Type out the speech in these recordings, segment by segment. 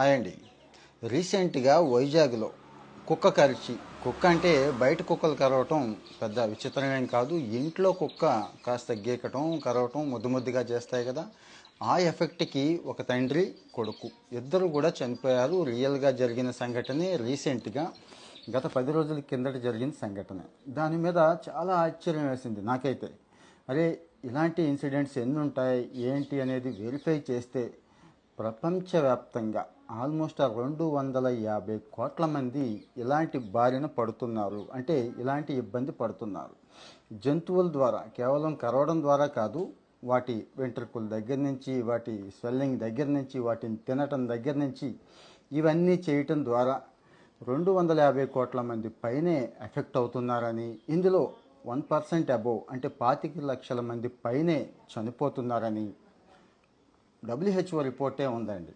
Hi అండి. రీసెంట్గా వైజాగ్లో కుక్క కరిచి కుక్క అంటే బయట కుక్కలు కరవటం పెద్ద విచిత్రమేం కాదు. ఇంట్లో కుక్క కాస్త గీకటం కరవటం ముద్దు ముద్దుగా చేస్తాయి కదా. ఆ ఎఫెక్ట్కి ఒక తండ్రి కొడుకు ఇద్దరు కూడా చనిపోయారు. రియల్గా జరిగిన సంఘటనే రీసెంట్గా గత పది రోజుల కిందట జరిగిన సంఘటన. దాని మీద చాలా ఆశ్చర్యం వేసింది నాకైతే. అరే ఇలాంటి ఇన్సిడెంట్స్ ఎన్ని ఉంటాయి ఏంటి అనేది వెరిఫై చేస్తే ప్రపంచవ్యాప్తంగా ఆల్మోస్ట్ రెండు వందల యాభై కోట్ల మంది ఇలాంటి బారిన పడుతున్నారు. అంటే ఇలాంటి ఇబ్బంది పడుతున్నారు. జంతువుల ద్వారా కేవలం కరవడం ద్వారా కాదు వాటి వెంట్రుకల దగ్గర నుంచి వాటి స్వెల్లింగ్ దగ్గర నుంచి వాటిని తినటం దగ్గర నుంచి ఇవన్నీ చేయటం ద్వారా రెండు వందల యాభై కోట్ల మంది పైనే ఎఫెక్ట్ అవుతున్నారని ఇందులో వన్ పర్సెంట్ అబోవ్ అంటే పాతిక లక్షల మంది పైనే చనిపోతున్నారని డబ్ల్యూహెచ్ఓ రిపోర్టే ఉందండి.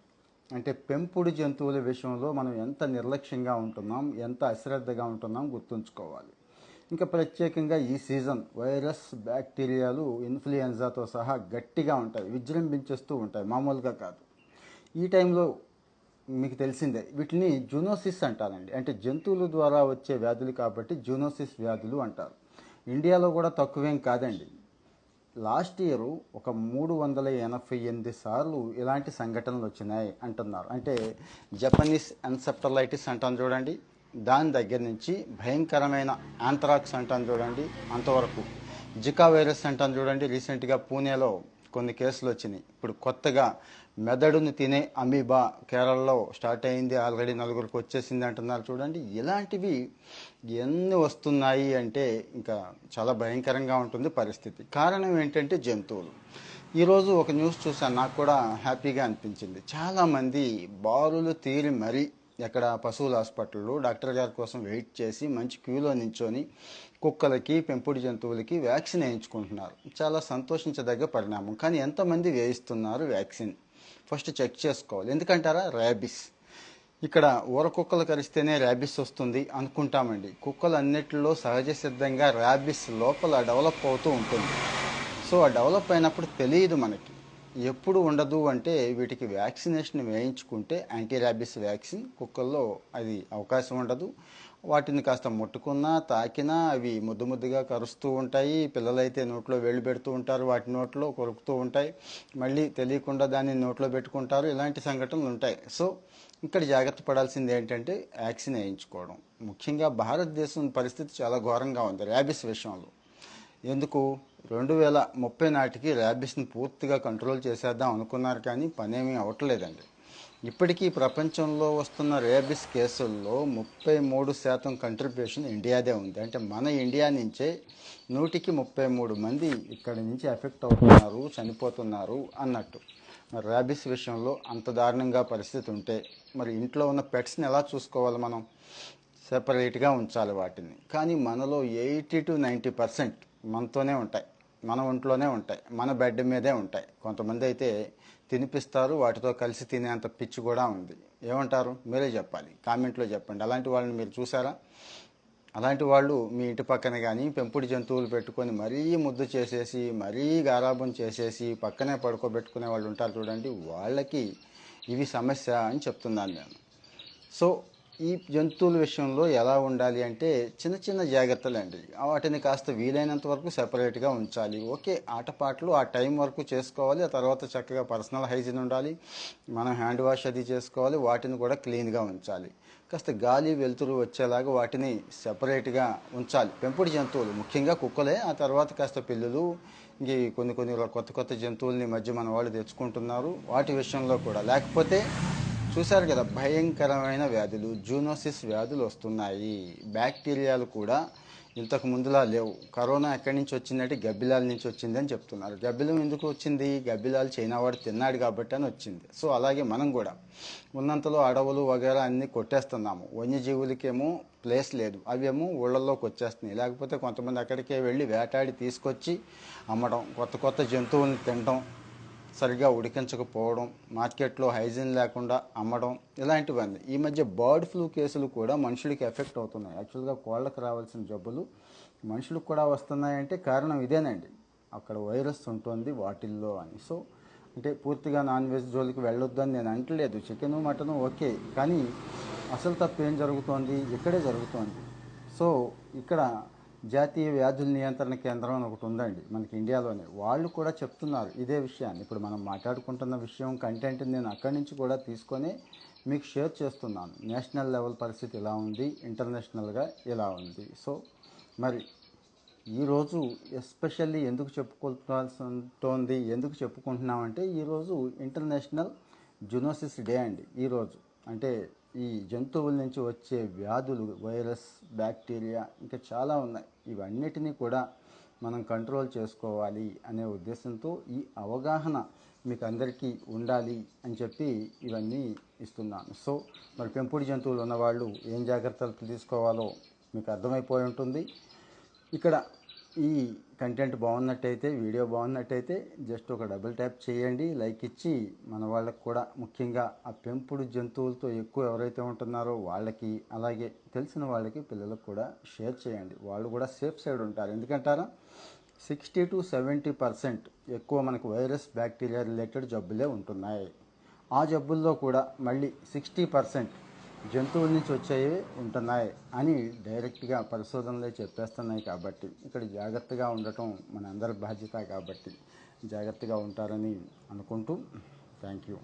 అంటే పెంపుడు జంతువుల విషయంలో మనం ఎంత నిర్లక్ష్యంగా ఉంటున్నాం ఎంత అశ్రద్ధగా ఉంటున్నాం గుర్తుంచుకోవాలి. ఇంకా ప్రత్యేకంగా ఈ సీజన్ వైరస్ బ్యాక్టీరియాలు ఇన్ఫ్లుయెన్జాతో సహా గట్టిగా ఉంటాయి విజృంభించేస్తూ ఉంటాయి మామూలుగా కాదు. ఈ టైంలో మీకు తెలిసిందే వీటిని జూనోసిస్ అంటారండి. అంటే జంతువుల ద్వారా వచ్చే వ్యాధులు కాబట్టి జూనోసిస్ వ్యాధులు అంటారు. ఇండియాలో కూడా తక్కువేం కాదండి. లాస్ట్ ఇయర్ ఒక మూడు వందల ఎనభై ఎనిమిది సార్లు ఇలాంటి సంఘటనలు వచ్చినాయి అంటున్నారు. అంటే జపనీస్ ఎన్సెప్టలైటిస్ అంటాను చూడండి దాని దగ్గర నుంచి భయంకరమైన ఆంథ్రాక్స్ అంటాను చూడండి అంతవరకు. జికా వైరస్ అంటాను చూడండి రీసెంట్గా పూణేలో కొన్ని కేసులు వచ్చినాయి. ఇప్పుడు కొత్తగా మెదడును తినే అమీబా కేరళలో స్టార్ట్ అయింది ఆల్రెడీ నలుగురికి వచ్చేసింది అంటున్నారు చూడండి. ఇలాంటివి ఎన్ని వస్తున్నాయి అంటే ఇంకా చాలా భయంకరంగా ఉంటుంది పరిస్థితి. కారణం ఏంటంటే జంతువులు. ఈరోజు ఒక న్యూస్ చూసాను నాకు కూడా హ్యాపీగా అనిపించింది. చాలామంది బారులు తీరి మరీ ఎక్కడ పశువుల హాస్పిటల్లో డాక్టర్ గారి కోసం వెయిట్ చేసి మంచి క్యూలో నించొని కుక్కలకి పెంపుడు జంతువులకి వ్యాక్సిన్ వేయించుకుంటున్నారు. చాలా సంతోషించదగ్గ పరిణామం. కానీ ఎంతమంది వేయిస్తున్నారు వ్యాక్సిన్? ఫస్ట్ చెక్ చేసుకోవాలి. ఎందుకంటారా? ర్యాబిస్. ఇక్కడ ఊర కుక్కలు కరిస్తేనే ర్యాబిస్ వస్తుంది అనుకుంటామండి. కుక్కలు అన్నిటిలో సహజ సిద్ధంగా ర్యాబిస్ లోపల డెవలప్ అవుతూ ఉంటుంది. సో ఆ డెవలప్ అయినప్పుడు తెలియదు మనకి. ఎప్పుడు ఉండదు అంటే వీటికి వ్యాక్సినేషన్ వేయించుకుంటే యాంటీ ర్యాబిస్ వ్యాక్సిన్ కుక్కల్లో అది అవకాశం ఉండదు. వాటిని కాస్త ముట్టుకున్నా తాకినా అవి ముద్దు ముద్దుగా కరుస్తూ ఉంటాయి. పిల్లలైతే నోట్లో వేళ్ళు పెడుతూ ఉంటారు వాటి నోట్లో కొరుకుతూ ఉంటాయి. మళ్ళీ తెలియకుండా దాన్ని నోట్లో పెట్టుకుంటారు. ఇలాంటి సంఘటనలు ఉంటాయి. సో ఇక్కడ జాగ్రత్త పడాల్సింది ఏంటంటే వ్యాక్సిన్ వేయించుకోవడం. ముఖ్యంగా భారతదేశం పరిస్థితి చాలా ఘోరంగా ఉంది ర్యాబిస్ విషయంలో. ఎందుకు? రెండు వేల ముప్పై నాటికి ర్యాబిస్ని పూర్తిగా కంట్రోల్ చేసేద్దాం అనుకున్నారు కానీ పనేమీ అవ్వట్లేదండి ఇప్పటికీ ప్రపంచంలో వస్తున్న రేబిస్ కేసుల్లో ముప్పై మూడు శాతం కంట్రిబ్యూషన్ ఇండియాదే ఉంది. అంటే మన ఇండియా నుంచే నూటికి ముప్పై మూడు మంది ఇక్కడి నుంచి ఎఫెక్ట్ అవుతున్నారు చనిపోతున్నారు అన్నట్టు. మరి ర్యాబిస్ విషయంలో అంత దారుణంగా పరిస్థితి ఉంటే మరి ఇంట్లో ఉన్న పెట్స్ని ఎలా చూసుకోవాలి మనం? సెపరేట్గా ఉంచాలి వాటిని. కానీ మనలో ఎయిటీ టు నైంటీ పర్సెంట్ మనతోనే ఉంటాయి. మన ఒంట్లోనే ఉంటాయి. మన బెడ్ మీదే ఉంటాయి. కొంతమంది అయితే తినిపిస్తారు వాటితో కలిసి తినేంత పిచ్చి కూడా ఉంది. ఏమంటారు? మీరే చెప్పాలి. కామెంట్లో చెప్పండి. అలాంటి వాళ్ళని మీరు చూసారా? అలాంటి వాళ్ళు మీ ఇంటి పక్కన కానీ పెంపుడు జంతువులు పెట్టుకొని మరీ ముద్దు చేసేసి మరీ గారాబం చేసేసి పక్కనే పడుకోబెట్టుకునే వాళ్ళు ఉంటారు చూడండి. వాళ్ళకి ఇవి సమస్య అని చెప్తున్నాను నేను. సో ఈ జంతువుల విషయంలో ఎలా ఉండాలి అంటే చిన్న చిన్న జాగ్రత్తలు అండి. వాటిని కాస్త వీలైనంత వరకు సెపరేట్గా ఉంచాలి. ఓకే ఆటపాటలు ఆ టైం వరకు చేసుకోవాలి. ఆ తర్వాత చక్కగా పర్సనల్ హైజీన్ ఉండాలి. మనం హ్యాండ్ వాష్ అది చేసుకోవాలి. వాటిని కూడా క్లీన్గా ఉంచాలి. కాస్త గాలి వెలుతురు వచ్చేలాగా వాటిని సెపరేట్గా ఉంచాలి. పెంపుడు జంతువులు ముఖ్యంగా కుక్కలే. ఆ తర్వాత కాస్త పిల్లులు ఇంక కొన్ని కొన్ని కొత్త కొత్త జంతువుల్ని మధ్య మన వాళ్ళు తెచ్చుకుంటున్నారు. వాటి విషయంలో కూడా. లేకపోతే చూశారు కదా భయంకరమైన వ్యాధులు జూనోసిస్ వ్యాధులు వస్తున్నాయి. బ్యాక్టీరియాలు కూడా ఇంతకు ముందులా లేవు. కరోనా ఎక్కడి నుంచి వచ్చిందంటే గబ్బిలాల నుంచి వచ్చింది అని చెప్తున్నారు. గబ్బిలం ఎందుకు వచ్చింది? గబ్బిలాలు చైనా వాడు తిన్నాడు కాబట్టి అని వచ్చింది. సో అలాగే మనం కూడా ఉన్నంతలో అడవులు వగేరా అన్నీ కొట్టేస్తున్నాము. వన్యజీవులకేమో ప్లేస్ లేదు. అవేమో ఊళ్ళల్లోకి వచ్చేస్తున్నాయి. లేకపోతే కొంతమంది అక్కడికే వెళ్ళి వేటాడి తీసుకొచ్చి అమ్మడం కొత్త కొత్త జంతువుల్ని తినడం సరిగా ఉడికించకపోవడం మార్కెట్లో హైజీన్ లేకుండా అమ్మడం ఇలాంటివన్నీ. ఈ మధ్య బర్డ్ ఫ్లూ కేసులు కూడా మనుషులకి ఎఫెక్ట్ అవుతున్నాయి. యాక్చువల్గా కోళ్ళకు రావాల్సిన జబ్బులు మనుషులకు కూడా వస్తున్నాయంటే కారణం ఇదేనండి. అక్కడ వైరస్ ఉంటుంది వాటిల్లో అని. సో అంటే పూర్తిగా నాన్ వెజ్ జోలికి వెళ్ళొద్దని నేను అంటలేదు. చికెను మటను ఓకే కానీ అసలు తప్పు ఏం జరుగుతోంది? ఇక్కడే జరుగుతోంది. సో ఇక్కడ జాతీయ వ్యాధుల నియంత్రణ కేంద్రం అని ఒకటి ఉందండి మనకి ఇండియాలోనే. వాళ్ళు కూడా చెప్తున్నారు ఇదే విషయాన్ని. ఇప్పుడు మనం మాట్లాడుకుంటున్న విషయం కంటెంట్ నేను అక్కడి నుంచి కూడా తీసుకొని మీకు షేర్ చేస్తున్నాను. నేషనల్ లెవెల్ పరిస్థితి ఇలా ఉంది? ఇంటర్నేషనల్గా ఇలా ఉంది? సో మరి ఈరోజు ఎస్పెషల్లీ ఎందుకు చెప్పుకోవాల్సి ఉంటుంది ఎందుకు చెప్పుకుంటున్నామంటే ఈరోజు ఇంటర్నేషనల్ జునోసిస్ డే అండి ఈరోజు అంటే ఈ జంతువుల నుంచి వచ్చే వ్యాధులు వైరస్ బ్యాక్టీరియా ఇంకా చాలా ఉన్నాయి. ఇవన్నిటినీ కూడా మనం కంట్రోల్ చేసుకోవాలి అనే ఉద్దేశంతో ఈ అవగాహన మీకు అందరికీ ఉండాలి అని చెప్పి ఇవన్నీ ఇస్తున్నాను. సో మరి పెంపుడు జంతువులు ఉన్నవాళ్ళు ఏం జాగ్రత్తలు తీసుకోవాలో మీకు అర్థమైపోయి ఉంటుంది. ఇక్కడ ఈ కంటెంట్ బాగున్నట్టయితే వీడియో బాగున్నట్టయితే జస్ట్ ఒక డబుల్ ట్యాప్ చేయండి లైక్ ఇచ్చి మన వాళ్ళకు కూడా ముఖ్యంగా ఆ పెంపుడు జంతువులతో ఎక్కువ ఎవరైతే ఉంటున్నారో వాళ్ళకి అలాగే తెలిసిన వాళ్ళకి పిల్లలకు కూడా షేర్ చేయండి. వాళ్ళు కూడా సేఫ్ సైడ్ ఉంటారు. ఎందుకంటారా? సిక్స్టీ టు సెవెంటీ పర్సెంట్ ఎక్కువ మనకు వైరస్ బ్యాక్టీరియా రిలేటెడ్ జబ్బులే ఉంటున్నాయి. ఆ జబ్బుల్లో కూడా మళ్ళీ సిక్స్టీ పర్సెంట్ జంతువుల నుంచి వచ్చాయి ఉంటున్నాయి అని డైరెక్ట్గా పరిశోధనలే చెప్పేస్తున్నాయి కాబట్టి ఇక్కడ జాగ్రత్తగా ఉండటం మన అందరి బాధ్యత కాబట్టి జాగ్రత్తగా ఉంటారని అనుకుంటూ థ్యాంక్ యూ